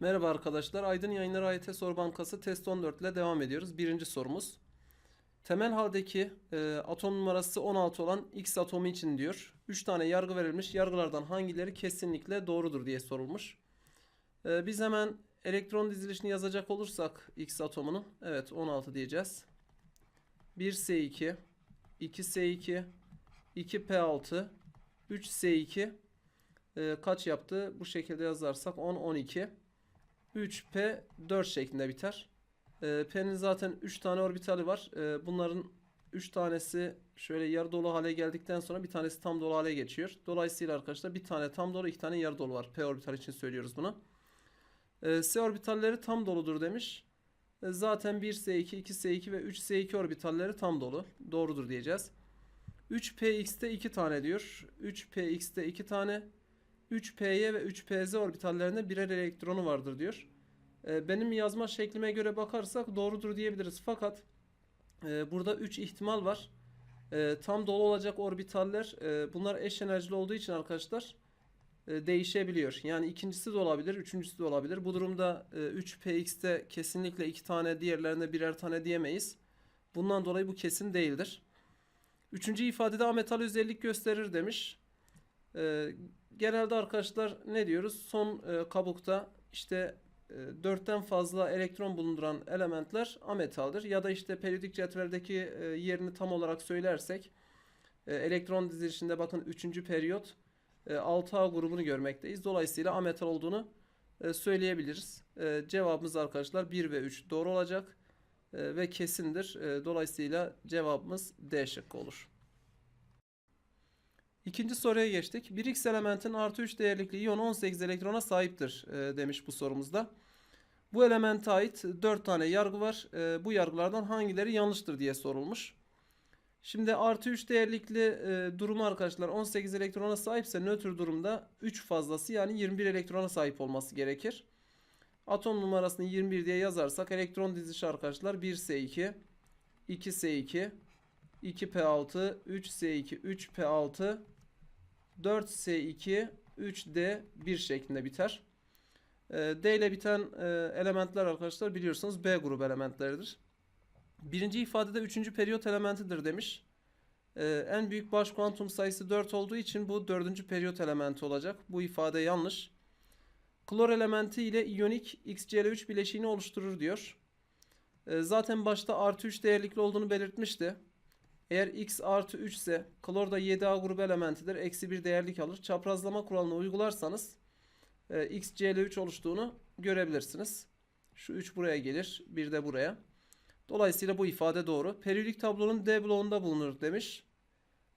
Merhaba arkadaşlar. Aydın Yayınları AYT Soru Bankası test 14 ile devam ediyoruz. Birinci sorumuz. Temel haldeki e, atom numarası 16 olan X atomu için diyor. 3 tane yargı verilmiş. Yargılardan hangileri kesinlikle doğrudur diye sorulmuş. E, biz hemen elektron dizilişini yazacak olursak X atomunu. Evet 16 diyeceğiz. 1S2, 2S2, 2P6, 3S2 e, kaç yaptı? Bu şekilde yazarsak 10, 12. 3P 4 şeklinde biter. Ee, P'nin zaten 3 tane orbitali var. Ee, bunların 3 tanesi şöyle yarı dolu hale geldikten sonra bir tanesi tam dolu hale geçiyor. Dolayısıyla arkadaşlar bir tane tam dolu, iki tane yarı dolu var. P orbital için söylüyoruz bunu. Ee, S orbitalleri tam doludur demiş. Ee, zaten 1S2, 2S2 ve 3S2 orbitalleri tam dolu. Doğrudur diyeceğiz. 3px'te 2 tane diyor. 3px'te 2 tane. 3p'ye ve 3pz orbitallerinde birer elektronu vardır diyor. Ee, benim yazma şeklime göre bakarsak doğrudur diyebiliriz. Fakat e, burada 3 ihtimal var. E, tam dolu olacak orbitaller e, bunlar eş enerjili olduğu için arkadaşlar değişebiliyor. Yani ikincisi de olabilir, üçüncüsü de olabilir. Bu durumda e, 3px'te kesinlikle 2 tane, diğerlerinde birer tane diyemeyiz. Bundan dolayı bu kesin değildir. Üçüncü ifadede ametal özellik gösterir demiş. Genelde arkadaşlar ne diyoruz? Son kabukta işte dörtten fazla elektron bulunduran elementler ametaldir. Ya da işte periyodik cetveldeki e, yerini tam olarak söylersek e, elektron dizilişinde bakın 3. periyot e, 6A grubunu görmekteyiz. Dolayısıyla ametal olduğunu e, söyleyebiliriz. E, cevabımız arkadaşlar 1 ve 3 doğru olacak e, ve kesindir. E, dolayısıyla cevabımız D şıkkı olur. İkinci soruya geçtik. 1x elementin artı 3 değerlikli iyon 18 elektrona sahiptir e, demiş bu sorumuzda. Bu elemente ait 4 tane yargı var. E, bu yargılardan hangileri yanlıştır diye sorulmuş. Şimdi artı 3 değerlikli e, durumu arkadaşlar 18 elektrona sahipse nötr durumda 3 fazlası yani 21 elektrona sahip olması gerekir. Atom numarasını 21 diye yazarsak elektron dizilişi arkadaşlar 1S2, 2S2, 2P6, 3S2, 3P6, 4S2, 3D 1 şeklinde biter. Ee, D ile biten e, elementler arkadaşlar biliyorsunuz B grubu elementleridir. Birinci ifadede üçüncü periyot elementidir demiş. Ee, en büyük baş kuantum sayısı 4 olduğu için bu dördüncü periyot elementi olacak. Bu ifade yanlış. Klor elementi ile iyonik XCl3 bileşiğini oluşturur diyor. Ee, zaten başta artı 3 değerlikli olduğunu belirtmişti. Eğer x artı 3 ise klor da 7A grubu elementidir. Eksi 1 değerlik alır. Çaprazlama kuralını uygularsanız e, x Cl3 oluştuğunu görebilirsiniz. Şu 3 buraya gelir. 1 de buraya. Dolayısıyla bu ifade doğru. Periyodik tablonun D bloğunda bulunur demiş.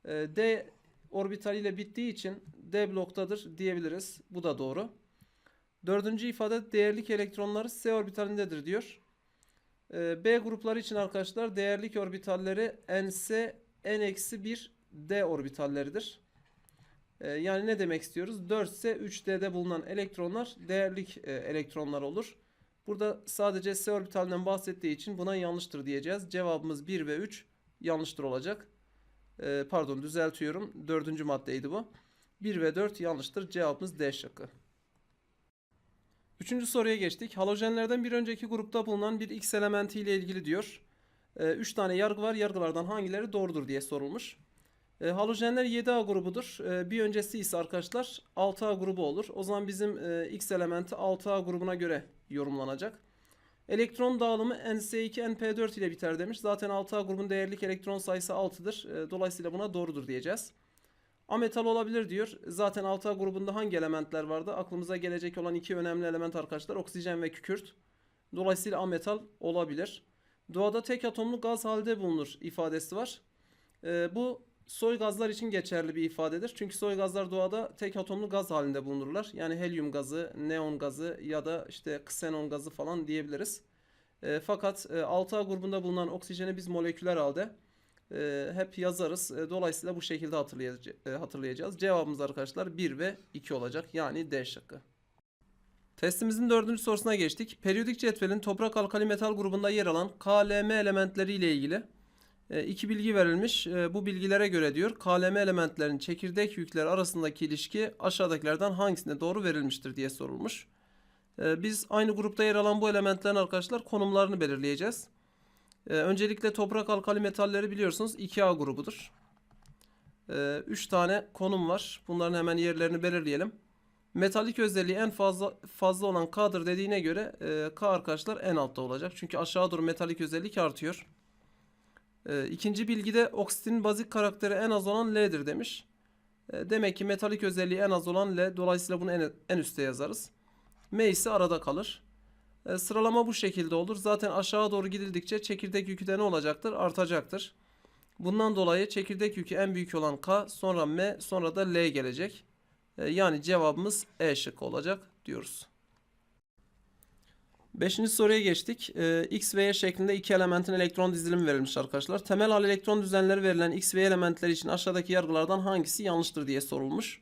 E, D orbitaliyle bittiği için D bloktadır diyebiliriz. Bu da doğru. Dördüncü ifade değerlik elektronları S orbitalindedir diyor. Ee, B grupları için arkadaşlar değerlik orbitalleri Ns n-1 d orbitalleridir. Ee, yani ne demek istiyoruz? 4 ise 3D'de bulunan elektronlar değerlik e, elektronlar olur. Burada sadece S orbitalinden bahsettiği için buna yanlıştır diyeceğiz. Cevabımız 1 ve 3 yanlıştır olacak. Ee, pardon düzeltiyorum. Dördüncü maddeydi bu. 1 ve 4 yanlıştır. Cevabımız D şıkkı. Üçüncü soruya geçtik. Halojenlerden bir önceki grupta bulunan bir X elementi ile ilgili diyor. 3 tane yargı var. Yargılardan hangileri doğrudur diye sorulmuş. E, halojenler 7A grubudur. E, bir öncesi ise arkadaşlar 6A grubu olur. O zaman bizim e, X elementi 6A grubuna göre yorumlanacak. Elektron dağılımı NS2 NP4 ile biter demiş. Zaten 6A grubun değerlik elektron sayısı 6'dır. E, dolayısıyla buna doğrudur diyeceğiz. Ametal olabilir diyor. Zaten 6A grubunda hangi elementler vardı? Aklımıza gelecek olan iki önemli element arkadaşlar oksijen ve kükürt. Dolayısıyla ametal olabilir. Doğada tek atomlu gaz halde bulunur ifadesi var. Ee, bu soy gazlar için geçerli bir ifadedir. Çünkü soy gazlar doğada tek atomlu gaz halinde bulunurlar. Yani helyum gazı, neon gazı ya da işte ksenon gazı falan diyebiliriz. Ee, fakat e, 6A grubunda bulunan oksijeni biz moleküler halde e, hep yazarız. E, dolayısıyla bu şekilde hatırlayacağız, e, hatırlayacağız. Cevabımız arkadaşlar 1 ve 2 olacak. Yani D şıkkı. Testimizin dördüncü sorusuna geçtik. Periyodik cetvelin toprak alkali metal grubunda yer alan KLM elementleri ile ilgili e, iki bilgi verilmiş. E, bu bilgilere göre diyor KLM elementlerin çekirdek yükleri arasındaki ilişki aşağıdakilerden hangisine doğru verilmiştir diye sorulmuş. Biz aynı grupta yer alan bu elementlerin arkadaşlar konumlarını belirleyeceğiz. Ee, öncelikle toprak alkali metalleri biliyorsunuz 2A grubudur. 3 tane konum var. Bunların hemen yerlerini belirleyelim. Metalik özelliği en fazla fazla olan K'dır dediğine göre e, K arkadaşlar en altta olacak. Çünkü aşağı doğru metalik özellik artıyor. E, ikinci bilgide oksijenin bazik karakteri en az olan L'dir demiş. E, demek ki metalik özelliği en az olan L. Dolayısıyla bunu en, en üste yazarız. M ise arada kalır. E, sıralama bu şekilde olur. Zaten aşağı doğru gidildikçe çekirdek yükü de ne olacaktır? Artacaktır. Bundan dolayı çekirdek yükü en büyük olan K, sonra M, sonra da L gelecek. E, Yani cevabımız E şıkkı olacak diyoruz. Beşinci soruya geçtik. E, X ve Y şeklinde iki elementin elektron dizilimi verilmiş arkadaşlar. Temel hal elektron düzenleri verilen X ve Y elementleri için aşağıdaki yargılardan hangisi yanlıştır diye sorulmuş.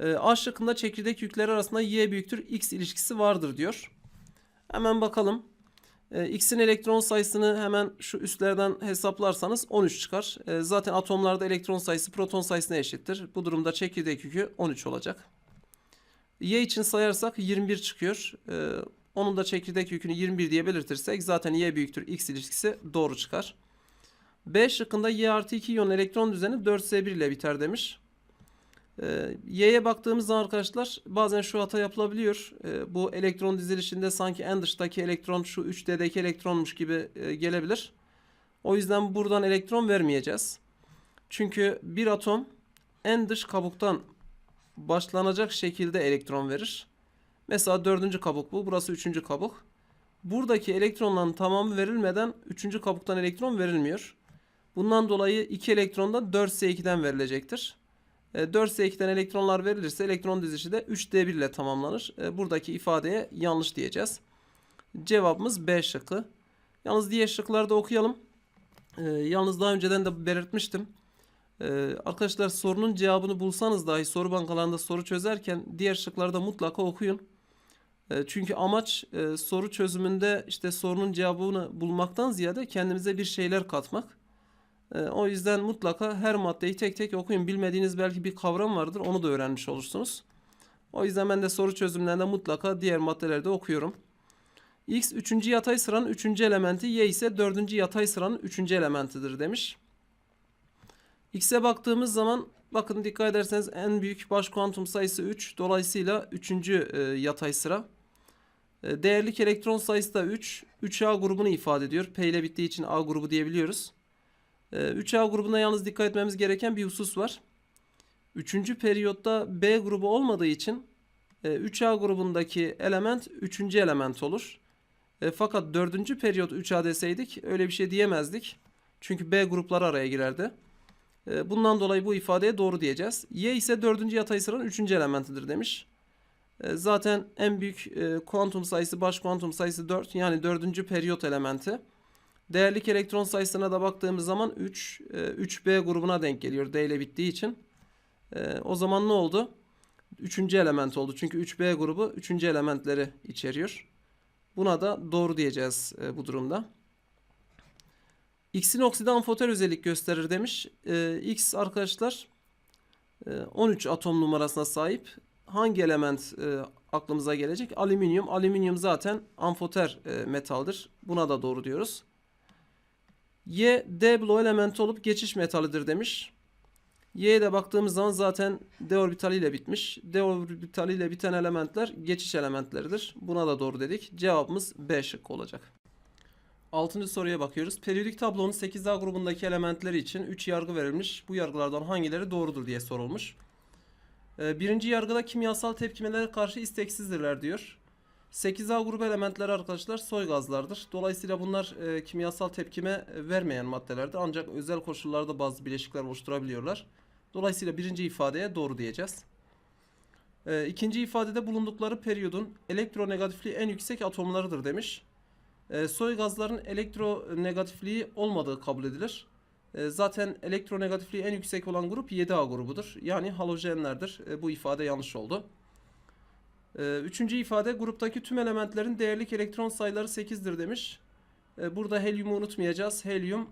E, A şıkkında çekirdek yükleri arasında Y büyüktür X ilişkisi vardır diyor. Hemen bakalım. E, X'in elektron sayısını hemen şu üstlerden hesaplarsanız 13 çıkar. E, zaten atomlarda elektron sayısı proton sayısına eşittir. Bu durumda çekirdek yükü 13 olacak. Y için sayarsak 21 çıkıyor. E, onun da çekirdek yükünü 21 diye belirtirsek zaten Y büyüktür X ilişkisi doğru çıkar. B şıkkında Y artı 2 iyon elektron düzeni 4S1 ile biter demiş. Y'ye baktığımız zaman arkadaşlar bazen şu hata yapılabiliyor. Bu elektron dizilişinde sanki en dıştaki elektron şu 3D'deki elektronmuş gibi gelebilir. O yüzden buradan elektron vermeyeceğiz. Çünkü bir atom en dış kabuktan başlanacak şekilde elektron verir. Mesela dördüncü kabuk bu. Burası üçüncü kabuk. Buradaki elektronların tamamı verilmeden üçüncü kabuktan elektron verilmiyor. Bundan dolayı 2 elektron da 4S2'den verilecektir. E, 4S2'den elektronlar verilirse elektron dizilişi de 3D1 ile tamamlanır. E, Buradaki ifadeye yanlış diyeceğiz. Cevabımız B şıkkı. Yalnız diğer şıkları da okuyalım. E, Yalnız daha önceden de belirtmiştim. E, Arkadaşlar sorunun cevabını bulsanız dahi soru bankalarında soru çözerken diğer şıkları da mutlaka okuyun. E, Çünkü amaç e, soru çözümünde işte sorunun cevabını bulmaktan ziyade kendimize bir şeyler katmak. E, O yüzden mutlaka her maddeyi tek tek okuyun. Bilmediğiniz belki bir kavram vardır. Onu da öğrenmiş olursunuz. O yüzden ben de soru çözümlerinde mutlaka diğer maddeleri de okuyorum. X 3. yatay sıranın 3. elementi, Y ise 4. yatay sıranın 3. elementidir demiş. X'e baktığımız zaman bakın dikkat ederseniz en büyük baş kuantum sayısı 3. Dolayısıyla 3. yatay sıra. E, Değerlik elektron sayısı da 3. 3A grubunu ifade ediyor. P ile bittiği için A grubu diyebiliyoruz. Ee, 3A grubuna yalnız dikkat etmemiz gereken bir husus var. Üçüncü periyotta B grubu olmadığı için e, 3A grubundaki element üçüncü element olur. E, fakat dördüncü periyot 3A deseydik öyle bir şey diyemezdik. Çünkü B grupları araya girerdi. E, bundan dolayı bu ifadeye doğru diyeceğiz. Y ise dördüncü yatay sıranın üçüncü elementidir demiş. E, zaten en büyük e, kuantum sayısı baş kuantum sayısı 4 yani dördüncü periyot elementi. Değerlik elektron sayısına da baktığımız zaman 3, e, 3B grubuna denk geliyor D ile bittiği için. E, O zaman ne oldu? Üçüncü element oldu. Çünkü 3B grubu üçüncü elementleri içeriyor. Buna da doğru diyeceğiz e, bu durumda. X'in okside amfoter özellik gösterir demiş. E, X arkadaşlar e, 13 atom numarasına sahip. Hangi element e, aklımıza gelecek? Alüminyum. Alüminyum zaten amfoter e, metaldir. Buna da doğru diyoruz. Y D bloğu elementi olup geçiş metalidir demiş. Y'ye de baktığımız zaman zaten D orbitaliyle bitmiş. D orbitaliyle biten elementler geçiş elementleridir. Buna da doğru dedik. Cevabımız B şıkkı olacak. Altıncı soruya bakıyoruz. Periyodik tablonun 8A grubundaki elementleri için 3 yargı verilmiş. Bu yargılardan hangileri doğrudur diye sorulmuş. Ee, Birinci yargıda kimyasal tepkimelere karşı isteksizdirler diyor. 8A grubu elementleri arkadaşlar soy gazlardır. Dolayısıyla bunlar e, kimyasal tepkime e, vermeyen maddelerdir. Ancak özel koşullarda bazı bileşikler oluşturabiliyorlar. Dolayısıyla birinci ifadeye doğru diyeceğiz. E, ikinci ifadede bulundukları periyodun elektronegatifliği en yüksek atomlarıdır demiş. E, soy gazların elektronegatifliği olmadığı kabul edilir. E, zaten elektronegatifliği en yüksek olan grup 7A grubudur. Yani halojenlerdir. E, bu ifade yanlış oldu. Ee, Üçüncü ifade gruptaki tüm elementlerin değerlik elektron sayıları 8'dir demiş. Ee, Burada helyumu unutmayacağız. Helyum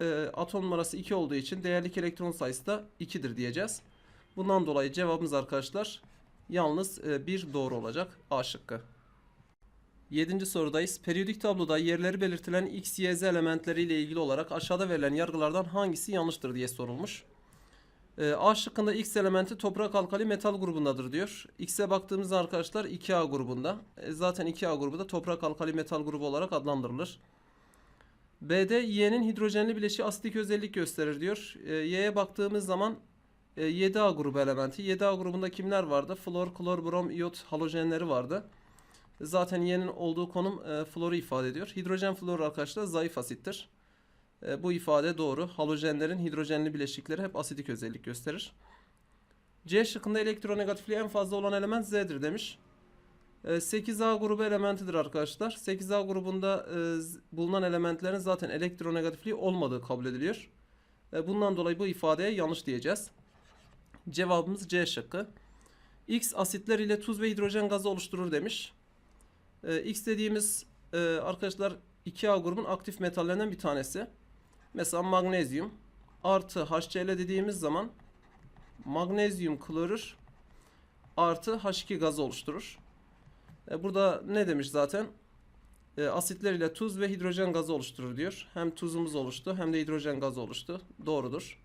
e, atom numarası 2 olduğu için değerlik elektron sayısı da 2'dir diyeceğiz. Bundan dolayı cevabımız arkadaşlar Yalnız e, bir doğru olacak. A şıkkı. Yedinci sorudayız. Periyodik tabloda yerleri belirtilen x, y, z elementleri ile ilgili olarak aşağıda verilen yargılardan hangisi yanlıştır diye sorulmuş. Ee, A şıkkında X elementi toprak alkali metal grubundadır diyor. X'e baktığımızda arkadaşlar 2A grubunda. E, zaten 2A grubu da toprak alkali metal grubu olarak adlandırılır. B'de Y'nin hidrojenli bileşiği asitik özellik gösterir diyor. E, Y'ye baktığımız zaman e, 7A grubu elementi. 7A grubunda kimler vardı? Flor, klor, brom, iyot halojenleri vardı. Zaten Y'nin olduğu konum e, floru ifade ediyor. Hidrojen floru arkadaşlar zayıf asittir. E, bu ifade doğru. Halojenlerin hidrojenli bileşikleri hep asidik özellik gösterir. C şıkkında elektronegatifliği en fazla olan element Z'dir demiş. E, 8A grubu elementidir arkadaşlar. 8A grubunda e, bulunan elementlerin zaten elektronegatifliği olmadığı kabul ediliyor. E, bundan dolayı bu ifadeye yanlış diyeceğiz. Cevabımız C şıkkı. X asitler ile tuz ve hidrojen gazı oluşturur demiş. E, X dediğimiz e, arkadaşlar 2A grubun aktif metallerinden bir tanesi. Mesela magnezyum artı HCl dediğimiz zaman magnezyum klorür artı H2 gazı oluşturur. E, burada ne demiş zaten? E, asitler ile tuz ve hidrojen gazı oluşturur diyor. Hem tuzumuz oluştu hem de hidrojen gazı oluştu. Doğrudur.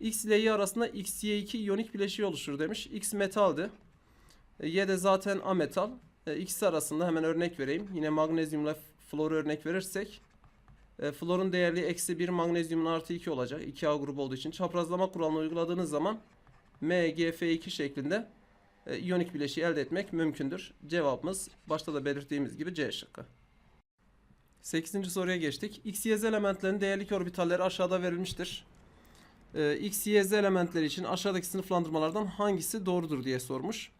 X ile Y arasında XY2 iyonik bileşiği oluşur demiş. X metaldi. E, Y de zaten ametal. E, arasında hemen örnek vereyim. Yine magnezyumla floru örnek verirsek e, florun değerli eksi 1 magnezyumun artı 2 olacak. 2A grubu olduğu için çaprazlama kuralını uyguladığınız zaman MgF2 şeklinde e, iyonik bileşiği elde etmek mümkündür. Cevabımız başta da belirttiğimiz gibi C şıkkı. 8. soruya geçtik. X, Y, Z elementlerinin değerlik orbitalleri aşağıda verilmiştir. E, Z elementleri için aşağıdaki sınıflandırmalardan hangisi doğrudur diye sormuş.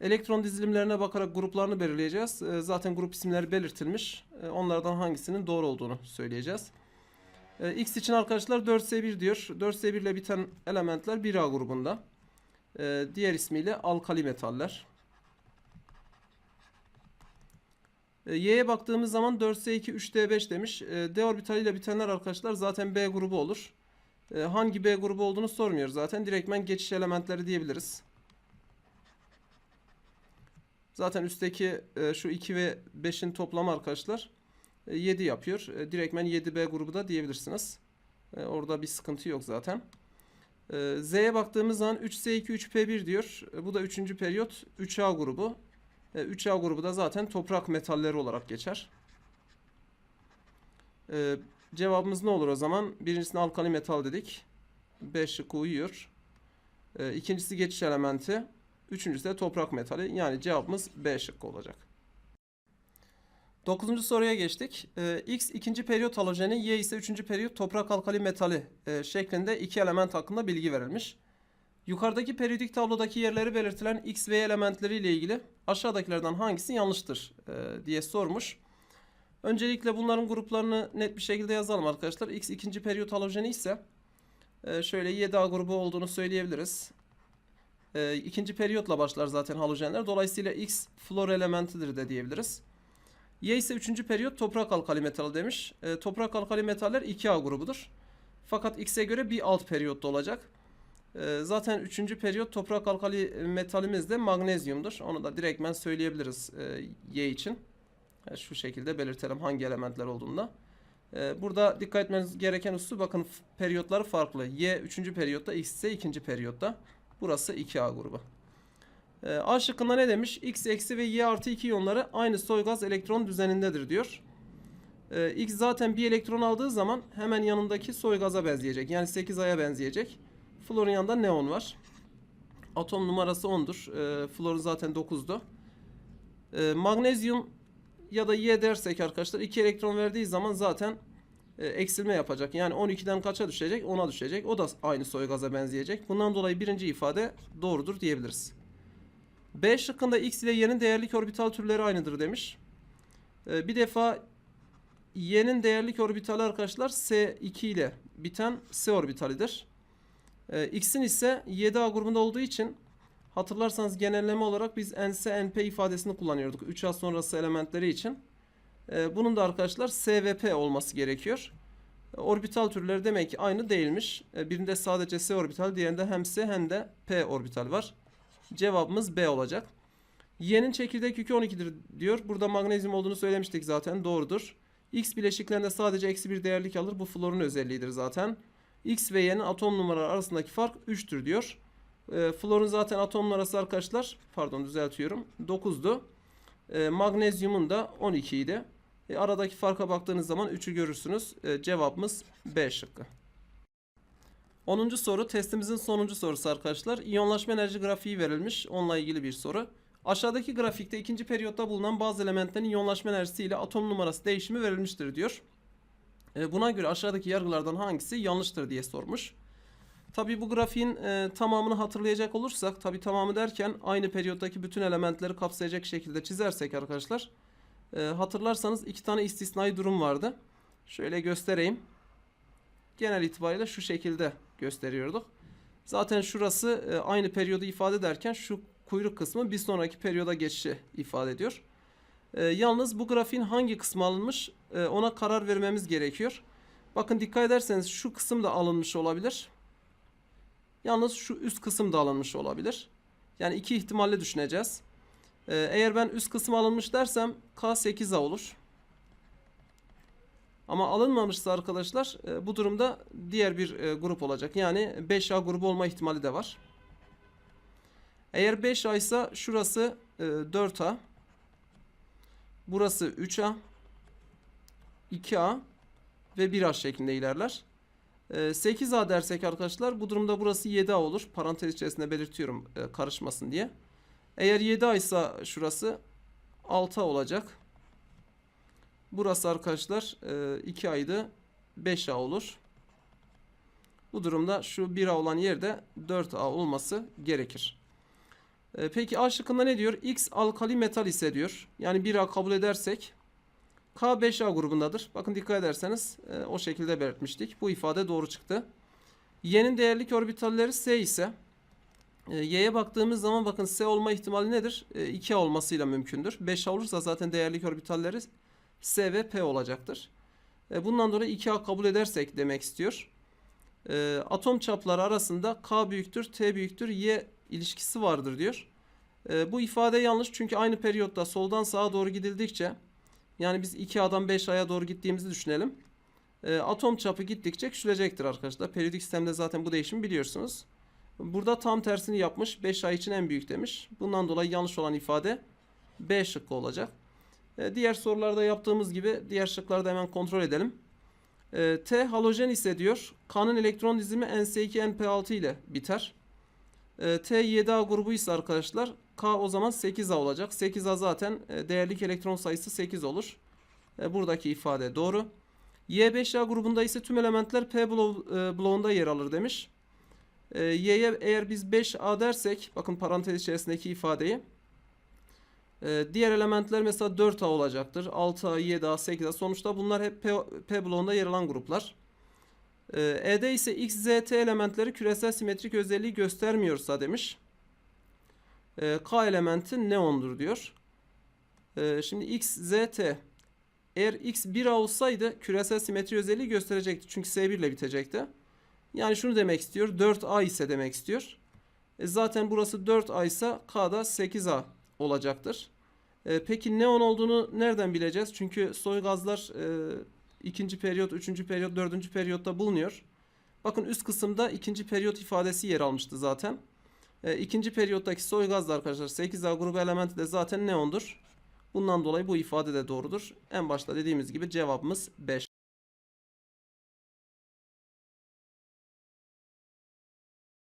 Elektron dizilimlerine bakarak gruplarını belirleyeceğiz. E, Zaten grup isimleri belirtilmiş. E, Onlardan hangisinin doğru olduğunu söyleyeceğiz. E, X için arkadaşlar 4S1 diyor. 4S1 ile biten elementler 1A grubunda. Diğer ismiyle alkali metaller. Y'ye baktığımız zaman 4S2 3D5 demiş. D orbitaliyle bitenler arkadaşlar zaten B grubu olur. Hangi B grubu olduğunu sormuyor zaten. Direktmen geçiş elementleri diyebiliriz. Zaten üstteki e, şu 2 ve 5'in toplamı arkadaşlar e, 7 yapıyor. E, direktmen 7B grubu da diyebilirsiniz. E, orada bir sıkıntı yok zaten. E, Z'ye baktığımız zaman 3S2 3P1 diyor. E, bu da 3. periyot 3A grubu. E, 3A grubu da zaten toprak metalleri olarak geçer. E, cevabımız ne olur o zaman? Birincisine alkali metal dedik. B şıkkı uyuyor. E, ikincisi geçiş elementi. Üçüncüsü de toprak metali. Yani cevabımız B şıkkı olacak. Dokuzuncu soruya geçtik. Ee, X ikinci periyot halojeni, Y ise üçüncü periyot toprak alkali metali e, şeklinde iki element hakkında bilgi verilmiş. Yukarıdaki periyodik tablodaki yerleri belirtilen X ve Y elementleri ile ilgili aşağıdakilerden hangisi yanlıştır e, diye sormuş. Öncelikle bunların gruplarını net bir şekilde yazalım arkadaşlar. X ikinci periyot halojeni ise e, şöyle 7A grubu olduğunu söyleyebiliriz. E, ikinci periyotla başlar zaten halojenler. Dolayısıyla X flor elementidir de diyebiliriz. Y ise üçüncü periyot toprak alkali metal demiş. E, toprak alkali metaller 2A grubudur. Fakat X'e göre bir alt periyotta olacak. E, zaten üçüncü periyot toprak alkali metalimiz de magnezyumdur. Onu da direktmen söyleyebiliriz e, Y için. E, şu şekilde belirtelim hangi elementler olduğunda. E, burada dikkat etmeniz gereken husus bakın periyotları farklı. Y üçüncü periyotta, X ise ikinci periyotta. Burası 2A grubu. Ee, A şıkkında ne demiş? X eksi ve Y artı 2 iyonları aynı soy gaz elektron düzenindedir diyor. Ee, X zaten bir elektron aldığı zaman hemen yanındaki soy gaza benzeyecek. Yani 8A'ya benzeyecek. Florun yanında neon var. Atom numarası 10'dur. Ee, florun zaten 9'du. Ee, magnezyum ya da Y dersek arkadaşlar 2 elektron verdiği zaman zaten e, eksilme yapacak. Yani 12'den kaça düşecek? 10'a düşecek. O da aynı soy gaza benzeyecek. Bundan dolayı birinci ifade doğrudur diyebiliriz. B şıkkında X ile Y'nin değerlik orbital türleri aynıdır demiş. E, bir defa Y'nin değerlik orbitali arkadaşlar S2 ile biten S orbitalidir. E, X'in ise 7A grubunda olduğu için hatırlarsanız genelleme olarak biz NS NP ifadesini kullanıyorduk. 3A sonrası elementleri için. Ee, Bunun da arkadaşlar SVP olması gerekiyor. E, Orbital türleri demek ki aynı değilmiş. E, Birinde sadece S orbital, diğerinde hem S hem de P orbital var. Cevabımız B olacak. Y'nin çekirdek yükü 12'dir diyor. Burada magnezyum olduğunu söylemiştik zaten. Doğrudur. X bileşiklerinde sadece eksi bir değerlik alır. Bu florun özelliğidir zaten. X ve Y'nin atom numaraları arasındaki fark 3'tür diyor. E, florun zaten atom numarası arkadaşlar pardon düzeltiyorum 9'du. E, magnezyumun da 12 idi. E, aradaki farka baktığınız zaman 3'ü görürsünüz. E, cevabımız B şıkkı. 10. soru testimizin sonuncu sorusu arkadaşlar. İyonlaşma enerji grafiği verilmiş. Onunla ilgili bir soru. Aşağıdaki grafikte ikinci periyotta bulunan bazı elementlerin iyonlaşma enerjisi ile atom numarası değişimi verilmiştir diyor. E, buna göre aşağıdaki yargılardan hangisi yanlıştır diye sormuş. Tabi bu grafiğin e, tamamını hatırlayacak olursak, tabi tamamı derken aynı periyottaki bütün elementleri kapsayacak şekilde çizersek arkadaşlar. E, hatırlarsanız iki tane istisnai durum vardı. Şöyle göstereyim. Genel itibariyle şu şekilde gösteriyorduk. Zaten şurası e, aynı periyodu ifade ederken şu kuyruk kısmı bir sonraki periyoda geçişi ifade ediyor. E, yalnız bu grafiğin hangi kısmı alınmış e, ona karar vermemiz gerekiyor. Bakın dikkat ederseniz şu kısım da alınmış olabilir. Yalnız şu üst kısım da alınmış olabilir. Yani iki ihtimalle düşüneceğiz. Ee, eğer ben üst kısım alınmış dersem K 8A olur. Ama alınmamışsa arkadaşlar e, bu durumda diğer bir e, grup olacak. Yani 5A grubu olma ihtimali de var. Eğer 5A ise şurası e, 4A. Burası 3A. 2A ve 1A şeklinde ilerler. Ee, 8A dersek arkadaşlar bu durumda burası 7A olur. Parantez içerisinde belirtiyorum e, karışmasın diye. Eğer 7A ise şurası 6A olacak. Burası arkadaşlar e, 2A'ydı 5A olur. Bu durumda şu 1A olan yerde 4A olması gerekir. E, peki A şıkkında ne diyor? X alkali metal ise diyor. Yani 1A kabul edersek K5A grubundadır. Bakın dikkat ederseniz e, o şekilde belirtmiştik. Bu ifade doğru çıktı. Y'nin değerlik orbitalleri S ise Y'ye baktığımız zaman bakın S olma ihtimali nedir? E, 2A olmasıyla mümkündür. 5A olursa zaten değerlik orbitalleri S ve P olacaktır. E, bundan dolayı 2A kabul edersek demek istiyor. Atom çapları arasında K büyüktür, T büyüktür, Y ilişkisi vardır diyor. Bu ifade yanlış çünkü aynı periyotta soldan sağa doğru gidildikçe yani biz 2A'dan 5A'ya doğru gittiğimizi düşünelim. Atom çapı gittikçe küçülecektir arkadaşlar. Periyodik sistemde zaten bu değişimi biliyorsunuz. Burada tam tersini yapmış. 5A için en büyük demiş. Bundan dolayı yanlış olan ifade B şıkkı olacak. E, diğer sorularda yaptığımız gibi diğer şıklarda hemen kontrol edelim. E, T halojen ise diyor. K'nın elektron dizimi NS2NP6 ile biter. E, T 7A grubu ise arkadaşlar K o zaman 8A olacak. 8A zaten e, değerlik elektron sayısı 8 olur. E, buradaki ifade doğru. Y5A grubunda ise tüm elementler P e, bloğunda yer alır demiş. E, Y'ye eğer biz 5A dersek bakın parantez içerisindeki ifadeyi. E, diğer elementler mesela 4A olacaktır. 6A, 7A, 8A sonuçta bunlar hep P, P bloğunda yer alan gruplar. E, E'de ise X, Z, T elementleri küresel simetrik özelliği göstermiyorsa demiş. E, K elementi neondur diyor. E, şimdi X, Z, T. Eğer X 1A olsaydı küresel simetri özelliği gösterecekti. Çünkü S1 ile bitecekti. Yani şunu demek istiyor. 4A ise demek istiyor. E, zaten burası 4A ise K'da 8A olacaktır. E, peki neon olduğunu nereden bileceğiz? Çünkü soy gazlar e, ikinci periyot, üçüncü periyot, dördüncü periyotta bulunuyor. Bakın üst kısımda ikinci periyot ifadesi yer almıştı zaten. E, ikinci periyottaki soy gazlar arkadaşlar 8A grubu elementi de zaten neondur. Bundan dolayı bu ifade de doğrudur. En başta dediğimiz gibi cevabımız 5.